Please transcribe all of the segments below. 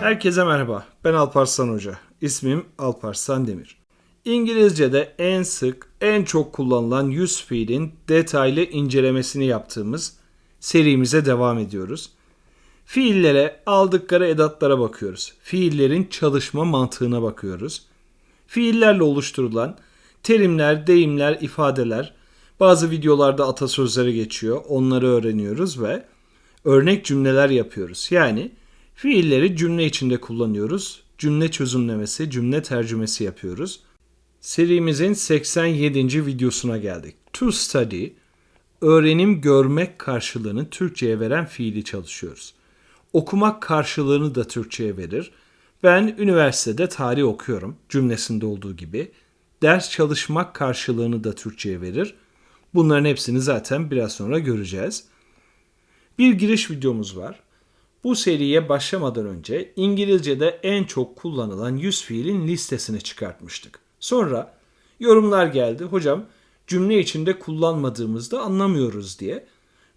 Herkese merhaba. Ben Alparslan Hoca. İsmim Alparslan Demir. İngilizce'de en sık, en çok kullanılan yüz fiilin detaylı incelemesini yaptığımız serimize devam ediyoruz. Fiillere, aldıkları edatlara bakıyoruz. Fiillerin çalışma mantığına bakıyoruz. Fiillerle oluşturulan terimler, deyimler, ifadeler, bazı videolarda atasözleri geçiyor. Onları öğreniyoruz ve örnek cümleler yapıyoruz. Yani fiilleri cümle içinde kullanıyoruz. Cümle çözümlemesi, cümle tercümesi yapıyoruz. Serimizin 87. videosuna geldik. To study, öğrenim görmek karşılığını Türkçe'ye veren fiili çalışıyoruz. Okumak karşılığını da Türkçe'ye verir. Ben üniversitede tarih okuyorum cümlesinde olduğu gibi. Ders çalışmak karşılığını da Türkçe'ye verir. Bunların hepsini zaten biraz sonra göreceğiz. Bir giriş videomuz var. Bu seriye başlamadan önce İngilizce'de en çok kullanılan yüz fiilin listesini çıkartmıştık. Sonra yorumlar geldi. Hocam cümle içinde kullanmadığımızda anlamıyoruz diye.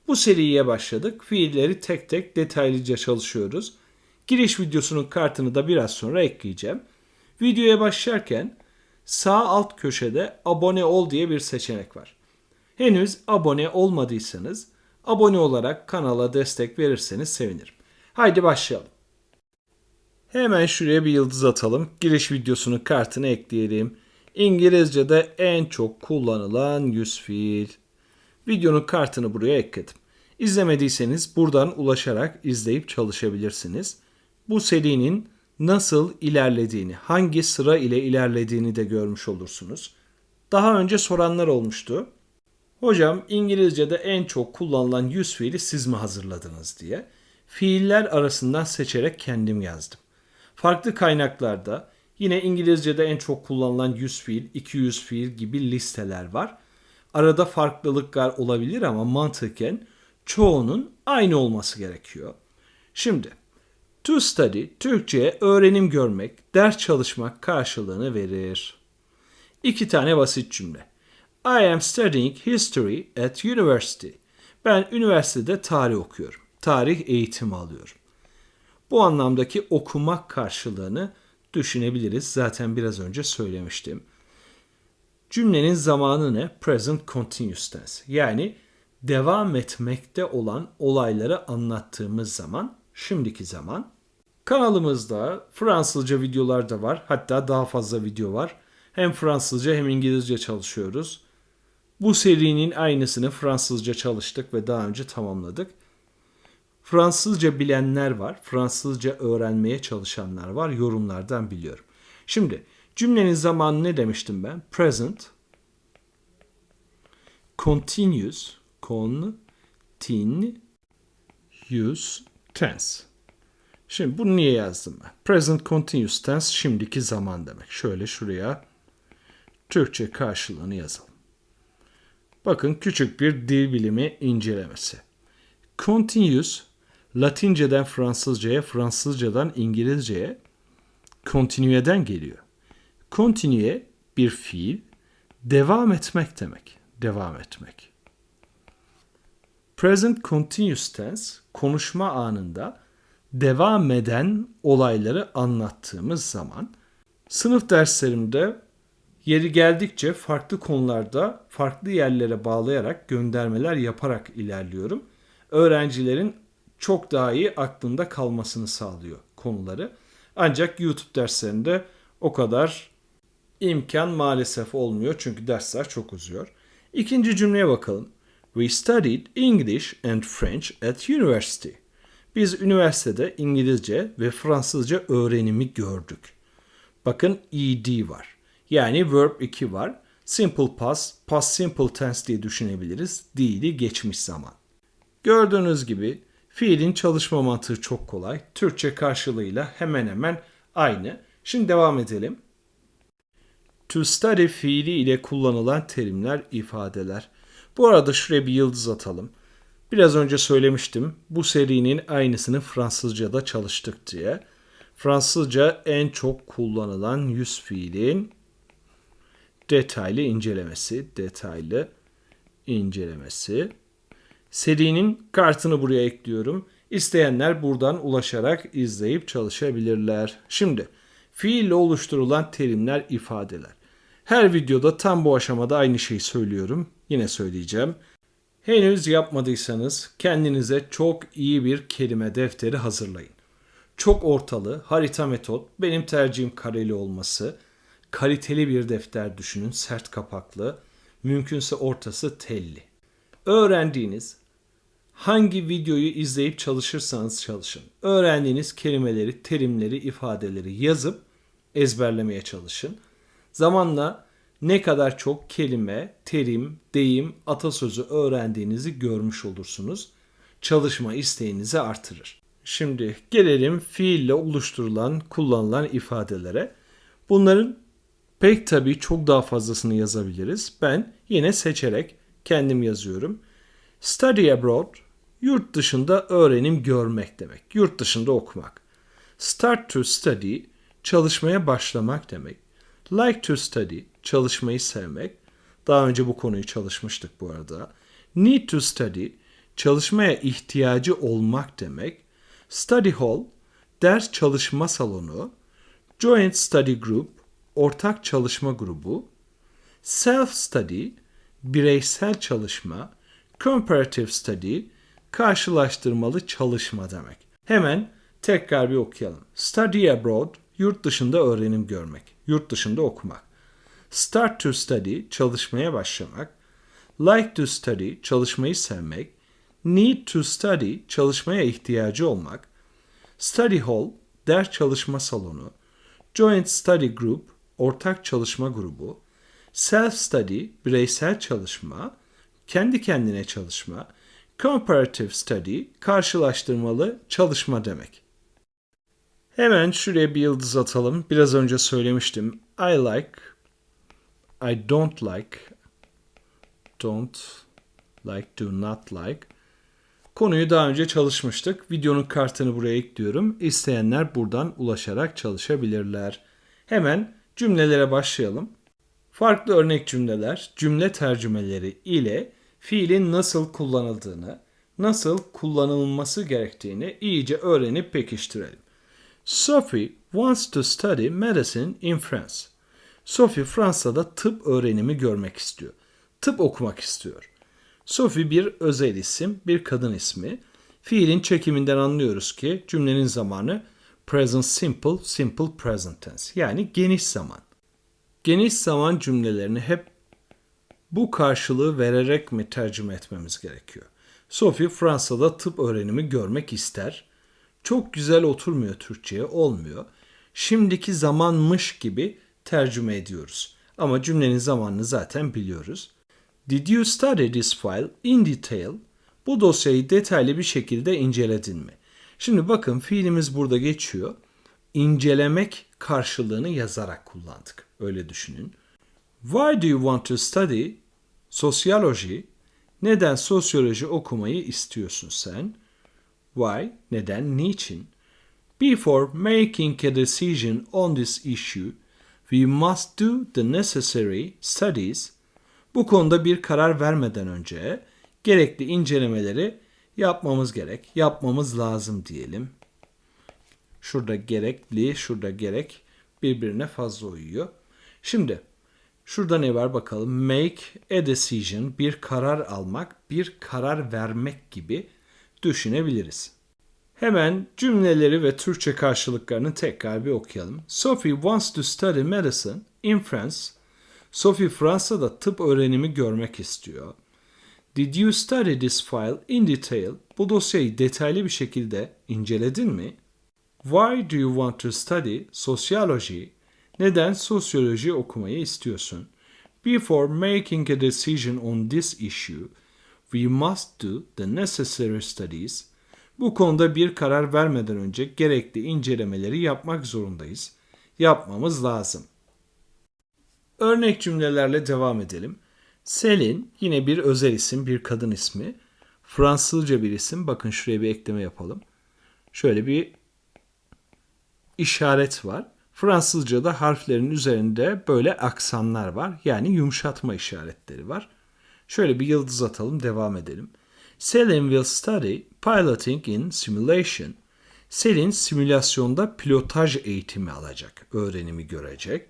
Bu seriye başladık. Fiilleri tek tek detaylıca çalışıyoruz. Giriş videosunun kartını da biraz sonra ekleyeceğim. Videoya başlarken sağ alt köşede abone ol diye bir seçenek var. Henüz abone olmadıysanız abone olarak kanala destek verirseniz sevinirim. Haydi başlayalım. Hemen şuraya bir yıldız atalım. Giriş videosunun kartını ekleyelim. İngilizce'de en çok kullanılan yüz fiil. Videonun kartını buraya ekledim. İzlemediyseniz buradan ulaşarak izleyip çalışabilirsiniz. Bu serinin nasıl ilerlediğini, hangi sıra ile ilerlediğini de görmüş olursunuz. Daha önce soranlar olmuştu. Hocam İngilizce'de en çok kullanılan yüz fiili siz mi hazırladınız diye. Fiiller arasından seçerek kendim yazdım. Farklı kaynaklarda yine İngilizce'de en çok kullanılan 100 fiil, 200 fiil gibi listeler var. Arada farklılıklar olabilir ama mantıken çoğunun aynı olması gerekiyor. Şimdi to study Türkçe'ye öğrenim görmek, ders çalışmak karşılığını verir. İki tane basit cümle. I am studying history at university. Ben üniversitede tarih okuyorum. Tarih eğitimi alıyorum. Bu anlamdaki okumak karşılığını düşünebiliriz. Zaten biraz önce söylemiştim. Cümlenin zamanı ne? Present continuous tense. Yani devam etmekte olan olayları anlattığımız zaman şimdiki zaman. Kanalımızda Fransızca videolar da var. Hatta daha fazla video var. Hem Fransızca hem İngilizce çalışıyoruz. Bu serinin aynısını Fransızca çalıştık ve daha önce tamamladık. Fransızca bilenler var. Fransızca öğrenmeye çalışanlar var. Yorumlardan biliyorum. Şimdi cümlenin zamanı ne demiştim ben? Present continuous continuous tense. Şimdi bunu niye yazdım ben? Present continuous tense şimdiki zaman demek. Şöyle şuraya Türkçe karşılığını yazalım. Bakın küçük bir dil bilimi incelemesi. Continuous Latinceden Fransızcaya, Fransızcadan İngilizceye continue'den geliyor. Continue bir fiil, devam etmek demek. Devam etmek. Present continuous tense konuşma anında devam eden olayları anlattığımız zaman sınıf derslerimde yeri geldikçe farklı konularda farklı yerlere bağlayarak göndermeler yaparak ilerliyorum. Öğrencilerin çok daha iyi aklında kalmasını sağlıyor konuları. Ancak YouTube derslerinde o kadar imkan maalesef olmuyor çünkü dersler çok uzuyor. İkinci cümleye bakalım. We studied English and French at university. Biz üniversitede İngilizce ve Fransızca öğrenimi gördük. Bakın ed var. Yani verb 2 var. Simple past, past simple tense diye düşünebiliriz. Değili geçmiş zaman. Gördüğünüz gibi Fiilin çalışma mantığı çok kolay. Türkçe karşılığıyla hemen hemen aynı. Şimdi devam edelim. To study fiili ile kullanılan terimler, ifadeler. Bu arada şuraya bir yıldız atalım. Biraz önce söylemiştim. Bu serinin aynısını Fransızca'da çalıştık diye. Fransızca en çok kullanılan yüz fiilin detaylı incelemesi, detaylı incelemesi. Serinin kartını buraya ekliyorum. İsteyenler buradan ulaşarak izleyip çalışabilirler. Şimdi fiille oluşturulan terimler, ifadeler. Her videoda tam bu aşamada aynı şeyi söylüyorum. Yine söyleyeceğim. Henüz yapmadıysanız kendinize çok iyi bir kelime defteri hazırlayın. Çok ortalı, harita metot, benim tercihim kareli olması. Kaliteli bir defter düşünün, sert kapaklı, mümkünse ortası telli. Öğrendiğiniz hangi videoyu izleyip çalışırsanız çalışın. Öğrendiğiniz kelimeleri, terimleri, ifadeleri yazıp ezberlemeye çalışın. Zamanla ne kadar çok kelime, terim, deyim, atasözü öğrendiğinizi görmüş olursunuz. Çalışma isteğinizi artırır. Şimdi gelelim fiille oluşturulan, kullanılan ifadelere. Bunların pek tabii çok daha fazlasını yazabiliriz. Ben yine seçerek kendim yazıyorum. Study abroad, yurt dışında öğrenim görmek demek. Yurt dışında okumak. Start to study, çalışmaya başlamak demek. Like to study, çalışmayı sevmek. Daha önce bu konuyu çalışmıştık bu arada. Need to study, çalışmaya ihtiyacı olmak demek. Study hall, ders çalışma salonu. Joint study group, ortak çalışma grubu. Self study, bireysel çalışma. Comparative study, karşılaştırmalı çalışma demek. Hemen tekrar bir okuyalım. Study abroad, yurt dışında öğrenim görmek, yurt dışında okumak. Start to study, çalışmaya başlamak. Like to study, çalışmayı sevmek. Need to study, çalışmaya ihtiyacı olmak. Study hall, ders çalışma salonu. Joint study group, ortak çalışma grubu. Self study, bireysel çalışma. Kendi kendine çalışma. Comparative study, karşılaştırmalı çalışma demek. Hemen şuraya bir yıldız atalım. Biraz önce söylemiştim. I like, I don't like, don't like, do not like. Konuyu daha önce çalışmıştık. Videonun kartını buraya ekliyorum. İsteyenler buradan ulaşarak çalışabilirler. Hemen cümlelere başlayalım. Farklı örnek cümleler, cümle tercümeleri ile fiilin nasıl kullanıldığını, nasıl kullanılması gerektiğini iyice öğrenip pekiştirelim. Sophie wants to study medicine in France. Sophie Fransa'da tıp öğrenimi görmek istiyor. Tıp okumak istiyor. Sophie bir özel isim, bir kadın ismi. Fiilin çekiminden anlıyoruz ki cümlenin zamanı present simple, simple present tense. Yani geniş zaman. Geniş zaman cümlelerini hep bu karşılığı vererek mi tercüme etmemiz gerekiyor? Sophie Fransa'da tıp öğrenimi görmek ister. Çok güzel oturmuyor Türkçe'ye, olmuyor. Şimdiki zamanmış gibi tercüme ediyoruz. Ama cümlenin zamanını zaten biliyoruz. Did you study this file in detail? Bu dosyayı detaylı bir şekilde inceledin mi? Şimdi bakın fiilimiz burada geçiyor. İncelemek karşılığını yazarak kullandık. Öyle düşünün. Why do you want to study sosyoloji? Neden sosyoloji okumayı istiyorsun sen? Why? Neden? Niçin? Before making a decision on this issue, we must do the necessary studies. Bu konuda bir karar vermeden önce gerekli incelemeleri yapmamız gerek, yapmamız lazım diyelim. Şurada gerekli, şurada gerek birbirine fazla uyuyor. Şimdi şurada ne var bakalım. Make a decision, bir karar almak, bir karar vermek gibi düşünebiliriz. Hemen cümleleri ve Türkçe karşılıklarını tekrar bir okuyalım. Sophie wants to study medicine in France. Sophie Fransa'da tıp öğrenimi görmek istiyor. Did you study this file in detail? Bu dosyayı detaylı bir şekilde inceledin mi? Why do you want to study sociology? Neden sosyoloji okumayı istiyorsun? Before making a decision on this issue, we must do the necessary studies. Bu konuda bir karar vermeden önce gerekli incelemeleri yapmak zorundayız. Yapmamız lazım. Örnek cümlelerle devam edelim. Selin yine bir özel isim, bir kadın ismi. Fransızca bir isim. Bakın şuraya bir ekleme yapalım. Şöyle bir işaret var. Fransızca'da harflerin üzerinde böyle aksanlar var. Yani yumuşatma işaretleri var. Şöyle bir yıldız atalım, devam edelim. Selin will study piloting in simulation. Selin simülasyonda pilotaj eğitimi alacak, öğrenimi görecek.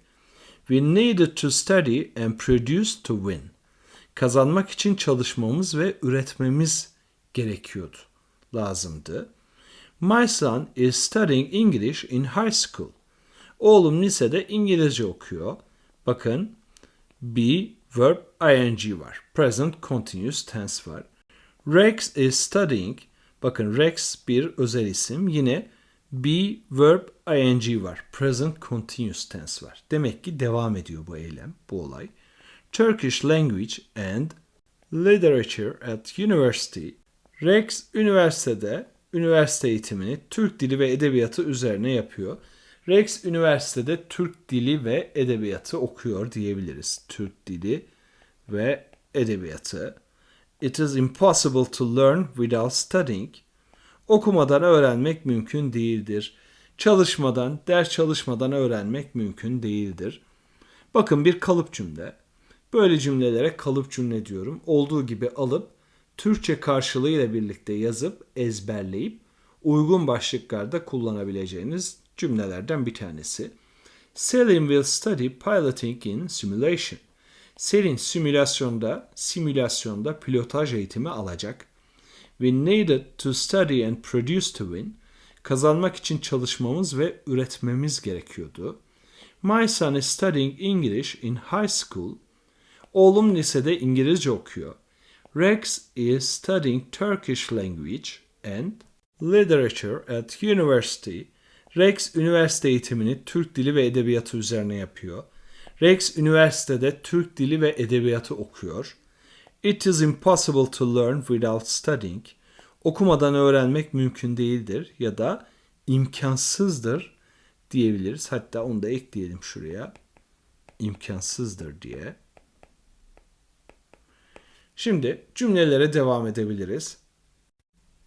We needed to study and produce to win. Kazanmak için çalışmamız ve üretmemiz gerekiyordu, lazımdı. My son is studying English in high school. Oğlum lisede İngilizce okuyor. Bakın be verb ing var. Present continuous tense var. Rex is studying. Bakın Rex bir özel isim. Yine be verb ing var. Present continuous tense var. Demek ki devam ediyor bu eylem, bu olay. Turkish language and literature at university. Rex üniversitede üniversite eğitimini Türk dili ve edebiyatı üzerine yapıyor. Rex üniversitede Türk dili ve edebiyatı okuyor diyebiliriz. Türk dili ve edebiyatı. It is impossible to learn without studying. Okumadan öğrenmek mümkün değildir. Çalışmadan, ders çalışmadan öğrenmek mümkün değildir. Bakın bir kalıp cümle. Böyle cümlelere kalıp cümle diyorum. Olduğu gibi alıp Türkçe karşılığıyla birlikte yazıp ezberleyip uygun başlıklarda kullanabileceğiniz cümlelerden bir tanesi. Selin will study piloting in simulation. Selin simülasyonda, simülasyonda pilotaj eğitimi alacak. We needed to study and produce to win. Kazanmak için çalışmamız ve üretmemiz gerekiyordu. My son is studying English in high school. Oğlum lisede İngilizce okuyor. Rex is studying Turkish language and literature at university. Rex üniversite eğitimini Türk dili ve edebiyatı üzerine yapıyor. Rex üniversitede Türk dili ve edebiyatı okuyor. It is impossible to learn without studying. Okumadan öğrenmek mümkün değildir ya da imkansızdır diyebiliriz. Hatta onu da ekleyelim şuraya. İmkansızdır diye. Şimdi cümlelere devam edebiliriz.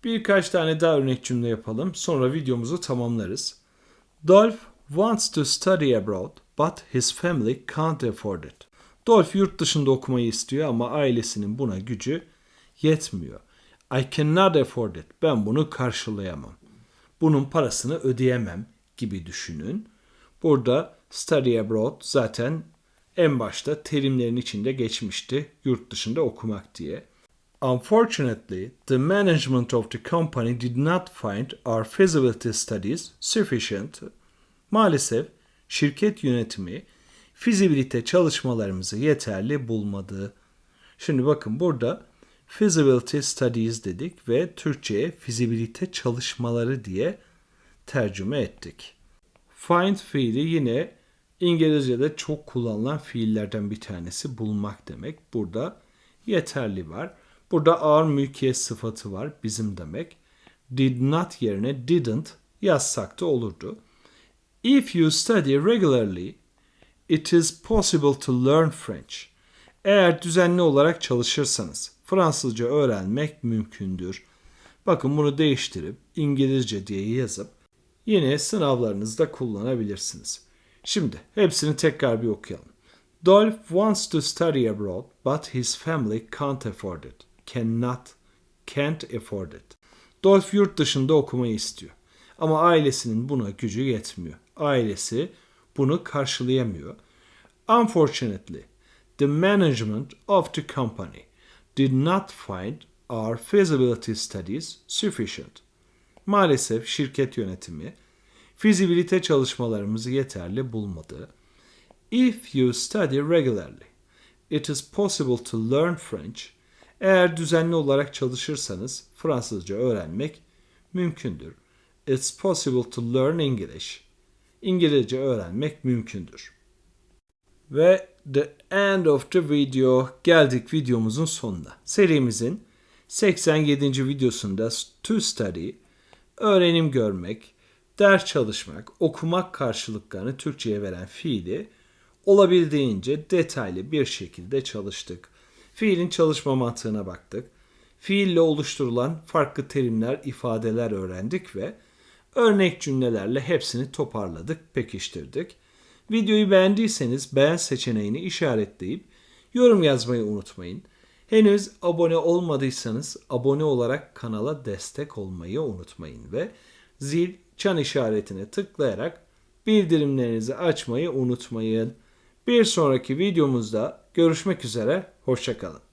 Birkaç tane daha örnek cümle yapalım. Sonra videomuzu tamamlarız. Dolph wants to study abroad but his family can't afford it. Dolph yurt dışında okumayı istiyor ama ailesinin buna gücü yetmiyor. I cannot afford it. Ben bunu karşılayamam. Bunun parasını ödeyemem gibi düşünün. Burada study abroad zaten en başta terimlerin içinde geçmişti yurt dışında okumak diye. Unfortunately, the management of the company did not find our feasibility studies sufficient. Maalesef şirket yönetimi fizibilite çalışmalarımızı yeterli bulmadı. Şimdi bakın burada feasibility studies dedik ve Türkçe'ye fizibilite çalışmaları diye tercüme ettik. Find fiili yine İngilizce'de çok kullanılan fiillerden bir tanesi bulmak demek. Burada yeterli var. Burada ağır mülkiyet sıfatı var bizim demek. Did not yerine didn't yazsak da olurdu. If you study regularly, it is possible to learn French. Eğer düzenli olarak çalışırsanız Fransızca öğrenmek mümkündür. Bakın bunu değiştirip İngilizce diye yazıp yine sınavlarınızda kullanabilirsiniz. Şimdi hepsini tekrar bir okuyalım. Dolph wants to study abroad but his family can't afford it. Cannot, can't afford it. Dolph yurt dışında okumayı istiyor. Ama ailesinin buna gücü yetmiyor. Ailesi bunu karşılayamıyor. Unfortunately, the management of the company did not find our feasibility studies sufficient. Maalesef şirket yönetimi fizibilite çalışmalarımızı yeterli bulmadı. If you study regularly, it is possible to learn French. Eğer düzenli olarak çalışırsanız Fransızca öğrenmek mümkündür. It's possible to learn English. İngilizce öğrenmek mümkündür. Ve the end of the video geldik videomuzun sonuna. Serimizin 87. videosunda to study, öğrenim görmek, ders çalışmak, okumak karşılıklarını Türkçe'ye veren fiili olabildiğince detaylı bir şekilde çalıştık. Fiilin çalışma mantığına baktık. Fiille oluşturulan farklı terimler, ifadeler öğrendik ve örnek cümlelerle hepsini toparladık, pekiştirdik. Videoyu beğendiyseniz beğen seçeneğini işaretleyip yorum yazmayı unutmayın. Henüz abone olmadıysanız abone olarak kanala destek olmayı unutmayın ve zil çan işaretine tıklayarak bildirimlerinizi açmayı unutmayın. Bir sonraki videomuzda görüşmek üzere, hoşçakalın.